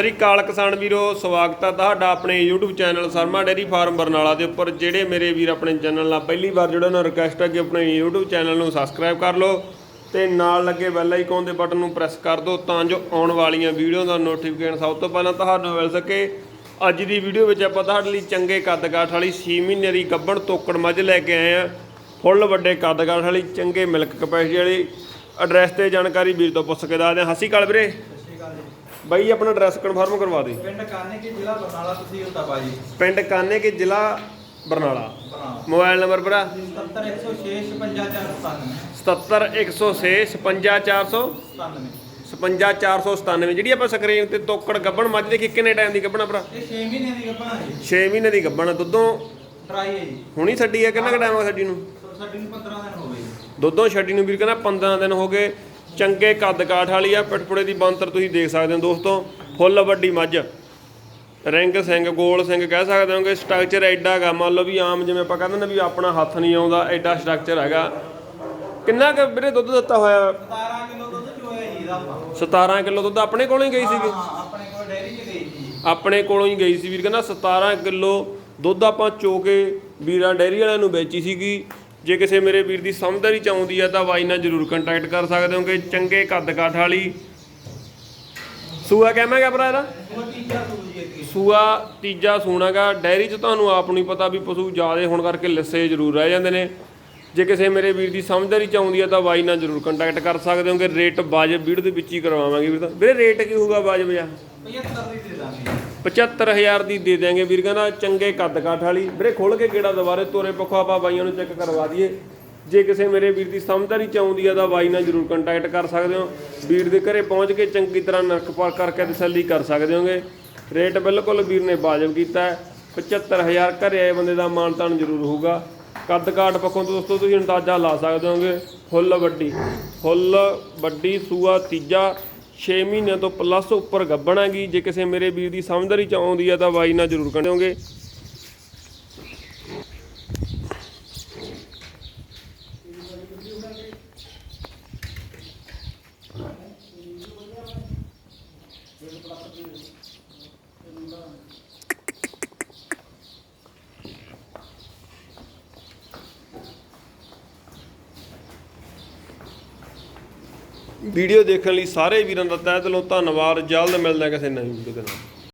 ਸ੍ਰੀ ਅਕਾਲ ਕਿਸਾਨ ਵੀਰੋ, ਸਵਾਗਤ ਹੈ ਤੁਹਾਡਾ ਆਪਣੇ YouTube channel Sharma dairy farm Barnala ਦੇ ਉੱਪਰ, ਜਿਹੜੇ ਮੇਰੇ ਵੀਰ ਆਪਣੇ ਚੈਨਲ ਨਾਲ ਪਹਿਲੀ ਵਾਰ ਜੁੜਨ ਨੂੰ ਰਿਕਵੈਸਟ ਹੈ ਕਿ ਆਪਣੇ YouTube ਚੈਨਲ ਨੂੰ ਸਬਸਕ੍ਰਾਈਬ ਕਰ ਲਓ ਤੇ ਨਾਲ ਲੱਗੇ ਬੈਲ ਆਈਕਨ ਦੇ ਬਟਨ ਨੂੰ ਪ੍ਰੈਸ ਕਰ ਦਿਓ ਤਾਂ ਜੋ ਆਉਣ ਵਾਲੀਆਂ ਵੀਡੀਓ ਦਾ ਨੋਟੀਫਿਕੇਸ਼ਨ ਸਭ ਤੋਂ ਪਹਿਲਾਂ ਤੁਹਾਨੂੰ ਮਿਲ ਸਕੇ। ਅੱਜ ਦੀ ਵੀਡੀਓ ਵਿੱਚ ਆਪਾਂ ਤੁਹਾਡੇ ਲਈ ਚੰਗੇ ਕੱਦਕਾਠ ਵਾਲੀ 6 ਮਹੀਨੇ ਦੀ ਗੱਭਣ ਤੋਕੜ ਮੱਝ ਲੈ ਕੇ ਆਏ ਆ। ਫੁੱਲ ਵੱਡੇ ਕੱਦਕਾਠ ਵਾਲੀ, ਚੰਗੇ ਮਿਲਕ ਕਪੈਸਿਟੀ ਵਾਲੀ। ਐਡਰੈਸ ਤੇ ਜਾਣਕਾਰੀ ਵੀਰ ਤੋਂ ਪੁੱਛ ਕੇ ਦੱਸਦੇ ਹਾਂ ਹਸੀ ਕਾਲ ਵੀਰੇ। ਅਕਾਲ ਜੀ ਬਾਈ ਆਪਣਾ ਐਡਰੈਸ ਕਨਫਰਮ ਕਰਵਾ ਦੇ। ਪਿੰਡ ਕਾਨੇ ਕੀ ਜ਼ਿਲ੍ਹਾ ਬਰਨਾਲਾ ਤਹਿਸੀਲ ਤਪਾ ਜੀ। ਪਿੰਡ ਕਾਨੇ ਕੇ ਜ਼ਿਲ੍ਹਾ ਬਰਨਾਲਾ। ਮੋਬਾਈਲ ਨੰਬਰ ਭਰਾ। 70106 55497 77106 55497 55497 ਜਿਹੜੀ ਆਪਾਂ ਸਕਰੀਨ ਤੇ ਤੋਕੜ ਗੱਬਣ ਮੱਝ ਦੇਖੀ ਕਿੰਨੇ ਟਾਈਮ ਦੀ ਗੱਬਣਾ ਭਰਾ? ਇਹ 6 ਮਹੀਨੇ ਦੀ ਗੱਭਣਾ ਜੀ। 6 ਮਹੀਨੇ ਦੀ ਗੱਬਣ। ਦੁੱਧੋਂ ਟਰਾਈ ਹੈ ਜੀ। ਹੁਣੀ ਛੱਡੀ ਆ ਕਿੰਨਾ ਕੁ ਟਾਈਮ ਆ ਛੱਡੀ ਨੂੰ? ਸਾਡੀ ਨੂੰ 15 ਦਿਨ ਹੋ ਗਏ ਦੁੱਧੋਂ ਛੱਡੀ ਨੂੰ ਵੀਰ ਕਹਿੰਦਾ 15 ਦਿਨ ਹੋ ਗਏ। ਚੰਗੇ ਕੱਦ ਕਾਠ ਵਾਲੀ ਆ ਪਿਟਪੁੜੇ ਦੀ ਬੰਤਰ ਤੁਸੀਂ ਦੇਖ ਸਕਦੇ ਹੋ ਦੋਸਤੋ ਫੁੱਲ ਵੱਡੀ ਮੱਝ। ਰਿੰਗ ਸਿੰਘ ਗੋਲ ਸਿੰਘ ਕਹਿ ਸਕਦੇ ਹੋ ਕਿ ਸਟਰਕਚਰ ਐਡਾ ਹੈਗਾ ਮੰਨ ਲਓ ਵੀ ਆਮ ਜਿਵੇਂ ਆਪਾਂ ਕਹਿੰਦੇ ਨੇ ਵੀ ਆਪਣਾ ਹੱਥ ਨਹੀਂ ਆਉਂਦਾ ਐਡਾ ਸਟਰਕਚਰ ਹੈਗਾ। ਕਿੰਨਾ ਕੁ ਵੀਰੇ ਦੁੱਧ ਦਿੱਤਾ ਹੋਇਆ? 17 ਕਿਲੋ ਦੁੱਧ ਚੋਇਆ ਜੀ ਦਾ ਆਪਾਂ। 17 ਕਿਲੋ ਦੁੱਧ ਆਪਣੇ ਕੋਲੋਂ ਹੀ ਗਈ ਸੀਗੀ ਆਪਣੇ ਕੋਲ ਡੈਰੀ 'ਚ ਗਈ ਸੀ। ਆਪਣੇ ਕੋਲੋਂ ਹੀ ਗਈ ਸੀ ਵੀਰ ਕਹਿੰਦਾ 17 ਕਿਲੋ ਦੁੱਧ ਆਪਾਂ ਚੋ ਕੇ ਵੀਰਾਂ ਡੈਰੀ ਵਾਲਿਆਂ ਨੂੰ ਵੇਚੀ ਸੀਗੀ। ਜੇ ਕਿਸੇ ਮੇਰੇ ਵੀਰ ਦੀ ਸਮਝਦਾਰੀ ਚ ਆਉਂਦੀ ਆ ਤਾਂ ਬਾਈ ਨਾਲ ਜਰੂਰ ਕੰਟੈਕਟ ਕਰ ਸਕਦੇ ਹੋ ਕਿ ਚੰਗੇ ਕੱਦ ਕਾਠ ਵਾਲੀ ਸੂਆ ਕਿਵੇਂ ਗਿਆ ਭਰਾ ਇਹਦਾ? ਸੂਆ ਤੀਜਾ ਸੂਣਾਗਾ ਡੈਰੀ 'ਚ ਤੁਹਾਨੂੰ ਆਪ ਨੂੰ ਪਤਾ ਵੀ ਪਸ਼ੂ ਜ਼ਿਆਦੇ ਹੋਣ ਕਰਕੇ ਲਿੱਸੇ ਜ਼ਰੂਰ ਰਹਿ ਜਾਂਦੇ ਨੇ। ਜੇ ਕਿਸੇ ਮੇਰੇ ਵੀਰ ਦੀ ਸਮਝਦਾਰੀ ਚ ਆਉਂਦੀ ਆ ਤਾਂ ਬਾਈ ਨਾਲ ਜਰੂਰ ਕੰਟੈਕਟ ਕਰ ਸਕਦੇ ਹੋ ਕਿ ਰੇਟ ਵਾਜਬ ਵੀਡੀਓ ਦੇ ਵਿੱਚ ਹੀ ਕਰਵਾਵਾਂਗੇ ਵੀਰ ਤਾਂ ਵੀਰੇ ਰੇਟ ਕੀ ਹੋਊਗਾ ਵਾਜਬ ਜਾ 75 ਦੀ ਦੇ ਦਾਂਗੇ। 75000 ਦੀ ਦੇ ਦਿਆਂਗੇ ਵੀਰ, ਕਹਿੰਦਾ ਚੰਗੇ ਕੱਦ ਕਾਠ ਵਾਲੀ। ਵੀਰੇ ਖੋਲ ਕੇ ਕਿਹੜਾ ਦੁਬਾਰੇ ਤੋਰੇ ਪੱਖੋਂ ਆਪਾਂ ਬਾਈਆਂ ਨੂੰ ਚੈੱਕ ਕਰਵਾ ਦਈਏ। ਜੇ ਕਿਸੇ ਮੇਰੇ ਵੀਰ ਦੀ ਸਮਝਦਾਰੀ ਚ ਆਉਂਦੀ ਆ ਤਾਂ ਬਾਈ ਨਾਲ ਜਰੂਰ ਕੰਟੈਕਟ ਕਰ ਸਕਦੇ ਹੋ। ਵੀਰ ਦੇ ਘਰੇ ਪਹੁੰਚ ਕੇ ਚੰਗੀ ਤਰ੍ਹਾਂ ਨਰਕ ਪਾਰ ਕਰਕੇ ਤਸੱਲੀ ਕਰ ਸਕਦੇ ਹੋਗੇ। ਰੇਟ ਬਿਲਕੁਲ ਵੀਰ ਨੇ ਵਾਜਬ ਕੀਤਾ ਹੈ। 75000 ਘਰੇ ਆਏ ਬੰਦੇ ਦਾ ਮਾਣ ਮਾਨਤਾਨ ਜ਼ਰੂਰ ਹੋਊਗਾ। ਕੱਦ ਕਾਠ ਪੱਖੋਂ ਦੋਸਤੋ, ਤੁਸੀਂ ਅੰਦਾਜ਼ਾ ਲਾ ਸਕਦੇ ਹੋਗੇ। ਫੁੱਲ ਵੱਡੀ। ਫੁੱਲ ਵੱਡੀ, ਸੂਆ, ਤੀਜਾ। 6 ਮਹੀਨਿਆਂ ਤੋਂ ਪਲੱਸ ਉੱਪਰ ਗੱਭਣ ਹੈਗੀ। ਜੇ ਕਿਸੇ ਮੇਰੇ ਵੀਰ ਦੀ ਸਮਝਦਾਰੀ ਚ ਆਉਂਦੀ ਆ ਤਾਂ ਬਾਈ ਨਾਲ ਜ਼ਰੂਰ ਕੰਡਿਓਗੇ। ਵੀਡੀਓ ਦੇਖਣ ਲਈ ਸਾਰੇ ਵੀਰਾਂ ਦਾ ਤਹਿ ਦਿਲੋਂ ਧੰਨਵਾਦ। ਜਲਦ ਮਿਲਦਾ ਕਿਸੇ ਨਵੀਂ ਵੀਡੀਓ ਦੇ ਨਾਲ।